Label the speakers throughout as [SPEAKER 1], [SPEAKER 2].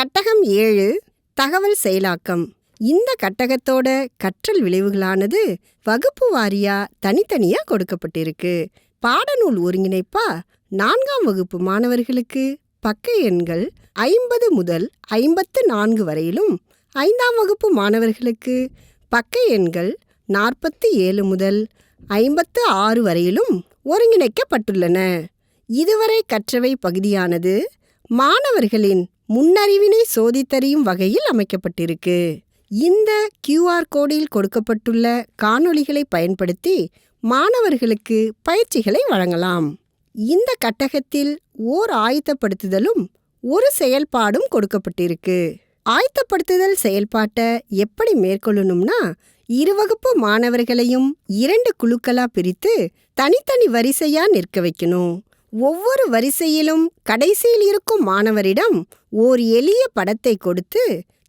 [SPEAKER 1] கட்டகம் ஏழு தகவல் செயலாக்கம். இந்த கட்டகத்தோட கற்றல் விளைவுகளானது வகுப்பு வாரியா தனித்தனியா கொடுக்கப்பட்டிருக்கு. பாடநூல் ஒருங்கிணைப்பா நான்காம் வகுப்பு மாணவர்களுக்கு பக்க எண்கள் ஐம்பது முதல் ஐம்பத்து நான்கு வரையிலும் ஐந்தாம் வகுப்பு மாணவர்களுக்கு பக்க எண்கள் நாற்பத்தி ஏழு முதல் ஐம்பத்து ஆறு வரையிலும் ஒருங்கிணைக்கப்பட்டுள்ளன. இதுவரை கற்றவை பகுதியானது மாணவர்களின் முன்னறிவினை சோதித்தறியும் வகையில் அமைக்கப்பட்டிருக்கு. இந்த கியூஆர் கோடில் கொடுக்கப்பட்டுள்ள காணொளிகளை பயன்படுத்தி மாணவர்களுக்கு பயிற்சிகளை வழங்கலாம். இந்த கட்டகத்தில் ஓர் ஆயத்தப்படுத்துதலும் ஒரு செயல்பாடும் கொடுக்கப்பட்டிருக்கு. ஆயத்தப்படுத்துதல் செயல்பாட்டை எப்படி மேற்கொள்ளணும்னா இருவகுப்பு மாணவர்களையும் இரண்டு குழுக்களா பிரித்து தனித்தனி வரிசையா நிற்க வைக்கணும். ஒவ்வொரு வரிசையிலும் கடைசியில் இருக்கும் மாணவரிடம் ஓர் எளிய படத்தை கொடுத்து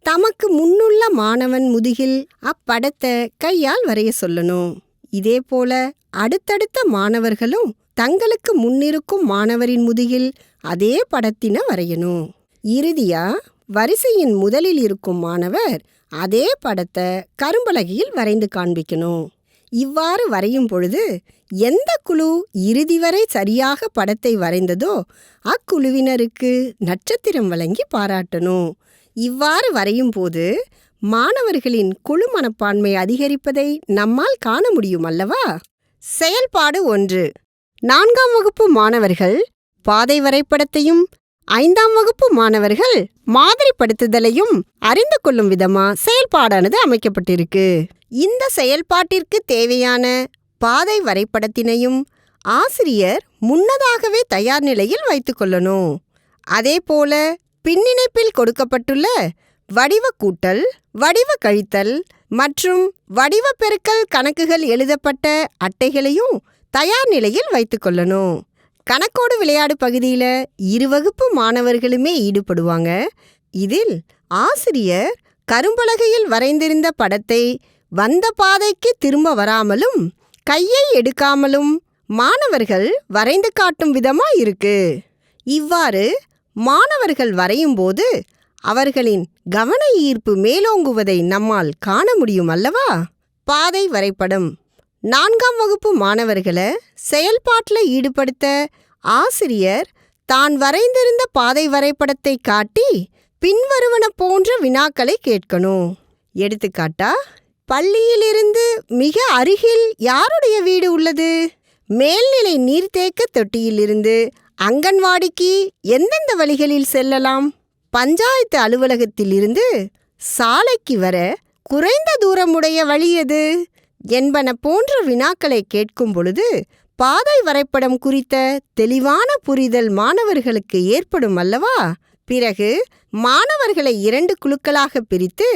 [SPEAKER 1] தமக்கு முன்னுள்ள மாணவன் முதுகில் அப்படத்தை கையால் வரைய சொல்லணும். இதே போல அடுத்தடுத்த மாணவர்களும் தங்களுக்கு முன்னிருக்கும் மாணவரின் முதுகில் அதே படத்தின வரையணும். இறுதியா வரிசையின் முதலில் இருக்கும் மாணவர் அதே படத்தை கரும்பலகையில் வரைந்து காண்பிக்கணும். இவ்வாறு வரையும் பொழுது எந்த குழு இறுதி வரை சரியாக படத்தை வரைந்ததோ அக்குழுவினருக்கு நட்சத்திரம் வழங்கி பாராட்டணும். இவ்வாறு வரையும் போது மாணவர்களின் குழு மனப்பான்மை அதிகரிப்பதை நம்மால் காண முடியும் அல்லவா? செயல்பாடு ஒன்று. நான்காம் வகுப்பு மாணவர்கள் பாதை வரைபடத்தையும் ஐந்தாம் வகுப்பு மாணவர்கள் மாதிரிப்படுத்துதலையும் அறிந்து கொள்ளும் விதமா செயல்பாடானது அமைக்கப்பட்டிருக்கு. இந்த செயல்பாட்டிற்கு தேவையான பாதை வரைபடத்தினையும் ஆசிரியர் முன்னதாகவே தயார் நிலையில் வைத்துக்கொள்ளணும் அதே போல பின்னிணைப்பில் கொடுக்கப்பட்டுள்ள வடிவ கூட்டல் வடிவ கழித்தல் மற்றும் வடிவ பெருக்கல் கணக்குகள் எழுதப்பட்ட அட்டைகளையும் தயார் நிலையில் வைத்துக்கொள்ளணும் கணக்கோடு விளையாடு பகுதியில் இரு வகுப்பு மாணவர்களுமே ஈடுபடுவாங்க. இதில் ஆசிரியர் கரும்பலகையில் வரைந்திருந்த படத்தை வந்த பாதைக்கு திரும்ப வராமலும் கையை எடுக்காமலும் மாணவர்கள் வரைந்து காட்டும் விதமா இருக்கு. இவ்வாறு மாணவர்கள் வரையும்போது அவர்களின் கவன ஈர்ப்பு மேலோங்குவதை நம்மால் காண முடியும் அல்லவா? பாதை வரைபடம். நான்காம் வகுப்பு மாணவர்களை செயல்பாட்டில் ஈடுபடுத்த ஆசிரியர் தான் வரைந்திருந்த பாதை வரைபடத்தை காட்டி பின்வருவன போன்ற வினாக்களை கேட்கணும். எடுத்துக்காட்டா பள்ளியிலிருந்து மிக அருகில் யாருடைய வீடு உள்ளது? மேல்நிலை நீர்த்தேக்க தொட்டியிலிருந்து அங்கன்வாடிக்கு எந்தெந்த வழிகளில் செல்லலாம்? பஞ்சாயத்து அலுவலகத்திலிருந்து சாலைக்கு வர குறைந்த தூரமுடைய வழி எது? என்பன போன்ற வினாக்களை கேட்கும் பொழுது பாதை வரைபடம் குறித்த தெளிவான புரிதல் மாணவர்களுக்கு ஏற்படும் அல்லவா? பிறகு மாணவர்களை இரண்டு குழுக்களாக பிரித்து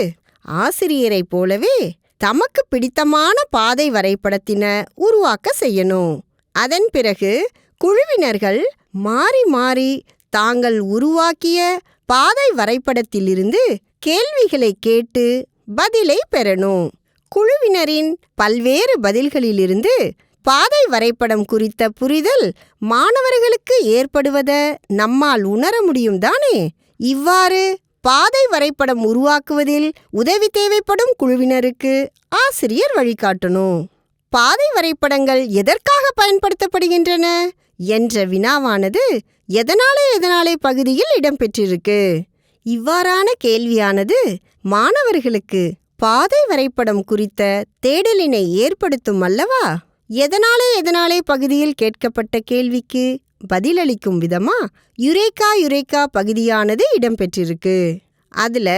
[SPEAKER 1] ஆசிரியரைப் போலவே தமக்கு பிடித்தமான பாதை வரைபடத்தின உருவாக்க செய்யணும். அதன் பிறகு குழுவினர்கள் மாறி மாறி தாங்கள் உருவாக்கிய பாதை வரைபடத்திலிருந்து கேள்விகளை கேட்டு பதிலை பெறணும். குழுவினரின் பல்வேறு பதில்களிலிருந்து பாதை வரைபடம் குறித்த புரிதல் மாணவர்களுக்கு ஏற்படுவத நம்மால் உணர முடியும் தானே? இவ்வாறு பாதை வரைபடம் உருவாக்குவதில் உதவி தேவைப்படும் குழுவினருக்கு ஆசிரியர் வழிகாட்டணும். பாதை வரைபடங்கள் எதற்காக பயன்படுத்தப்படுகின்றன என்ற வினாவானது எதனாலே எதனாலே பகுதியில் இடம்பெற்றிருக்கு. இவ்வாறான கேள்வியானது மாணவர்களுக்கு பாதை வரைபடம் குறித்த தேடலினை ஏற்படுத்தும் அல்லவா? எதனாலே எதனாலே பகுதியில் கேட்கப்பட்ட கேள்விக்கு பதிலளிக்கும் விதமா யுரேகா யுரேகா பகுதியானது இடம்பெற்றிருக்கு. அதுல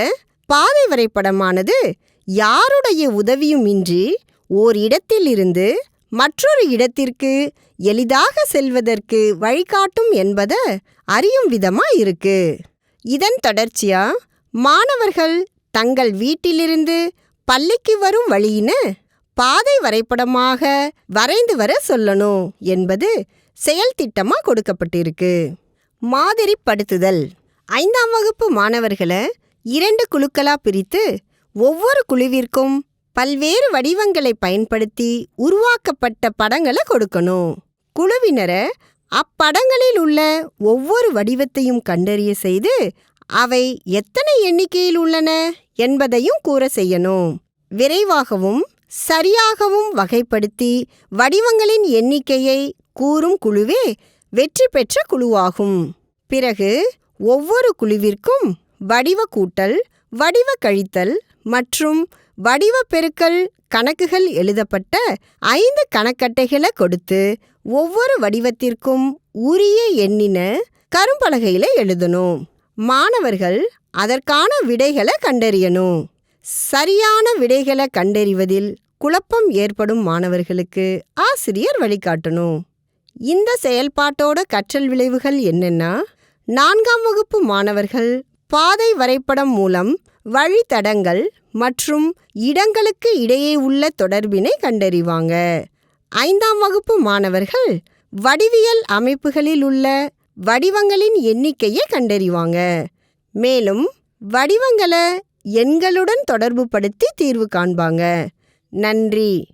[SPEAKER 1] பாதை வரைபடமானது யாருடைய உதவியும் இன்றி ஓர் இடத்திலிருந்து மற்றொரு இடத்திற்கு எளிதாக செல்வதற்கு வழிகாட்டும் என்பதை அறியும் விதமா இருக்கு. இதன் தொடர்ச்சியா மாணவர்கள் தங்கள் வீட்டிலிருந்து பள்ளிக்கு வரும் வழியின பாதை வரைபடமாக வரைந்து வர சொல்லணும் என்பது செயல் கொடுக்கப்பட்டிருக்கு. கொடுக்கப்பட்டிருக்கு மாதிரிப்படுத்துதல் ஐந்தாம் வகுப்பு மாணவர்களை இரண்டு குழுக்களா பிரித்து ஒவ்வொரு குழுவிற்கும் பல்வேறு வடிவங்களை பயன்படுத்தி உருவாக்கப்பட்ட படங்களை கொடுக்கணும். குழுவினரை அப்படங்களில் உள்ள ஒவ்வொரு வடிவத்தையும் கண்டறிய செய்து அவை எத்தனை எண்ணிக்கையில் உள்ளன என்பதையும் கூற செய்யணும். விரைவாகவும் சரியாகவும் வகைப்படுத்தி வடிவங்களின் எண்ணிக்கையை கூறும் குழுவே வெற்றி பெற்ற குழுவாகும். பிறகு ஒவ்வொரு குழுவிற்கும் வடிவ கூட்டல் வடிவ கழித்தல் மற்றும் வடிவ பெருக்கல் கணக்குகள் எழுதப்பட்ட ஐந்து கணக்கட்டைகளை கொடுத்து ஒவ்வொரு வடிவத்திற்கும் உரிய எண்ணின கரும்பலகையில எழுதணும். மாணவர்கள் அதற்கான விடைகளை கண்டறியணும். சரியான விடைகளை கண்டறிவதில் குழப்பம் ஏற்படும் மாணவர்களுக்கு ஆசிரியர் வழிகாட்டணும். இந்த செயல்பாட்டோட கற்றல் விளைவுகள் என்னென்னா நான்காம் வகுப்பு மாணவர்கள் பாதை வரைபடம் மூலம் வழித்தடங்கள் மற்றும் இடங்களுக்கு இடையே உள்ள தொடர்பினை கண்டறிவாங்க. ஐந்தாம் வகுப்பு மாணவர்கள் வடிவியல் அமைப்புகளில் உள்ள வடிவங்களின் எண்ணிக்கையை கண்டறிவாங்க. மேலும் வடிவங்களை எண்களுடன் தொடர்புபடுத்தி தீர்வு காண்பாங்க. நன்றி!